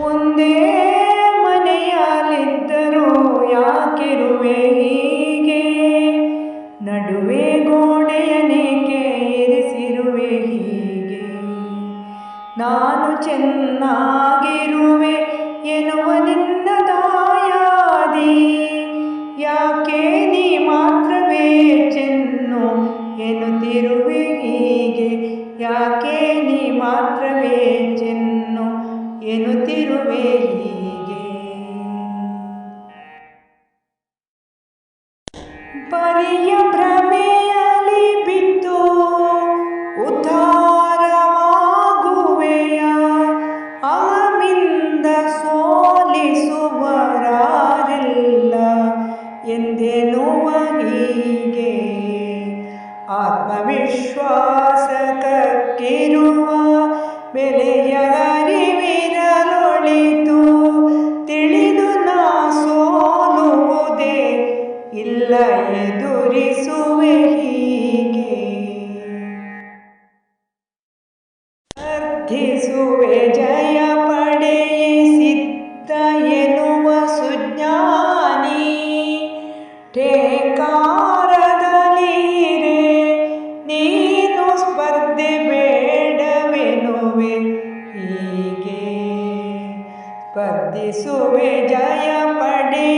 ಒಂದೇ ಮನೆಯಲ್ಲಿದ್ದರೂ ಯಾಕಿರುವೆ ಹೀಗೆ? ನಡುವೆ ಗೋಡೆಯನೇಕೆ ಇರಿಸಿರುವೆ ಹೀಗೆ? ನಾನು ಚೆನ್ನಾಗಿರುವೆ ಎನ್ನುವ ನಿನ್ನ ದಾಯಾದಿ. ಯಾಕೆ ನೀ ಮಾತ್ರವೇ ಚೆನ್ನು ಎನ್ನುತ್ತಿರುವೆ ಹೀಗೆ? ಯಾಕೆ ಪರಿಯ ಭ್ರಮೆಯಲ್ಲಿ ಬಿದ್ದು ಉದ್ಧಾರವಾಗುವೆಯ? ಅಹಮಿಂದ ಸೋಲಿಸುವರಾರಿಲ್ಲ ಎಂದೆನ್ನುವ ಹೀಗೆ ಆತ್ಮವಿಶ್ವಾಸಕ್ಕಿರುವ ಬೆಲೆಯ ಅರ್ಥಿಸುವೆ ಜಯ ಪಡೆಯಿಸಿದ್ದ ಎನ್ನುವ ಸುಜ್ಞಾನಿ. ಠೇಕಾರದಲ್ಲಿರೆ ನೀನು ಸ್ಪರ್ಧೆ ಬೇಡವೆನುವೆ ಹೀಗೆ ಸ್ಪರ್ಧಿಸುವೆ ಜಯ ಪಡೆಯಿಸಿದ್ದ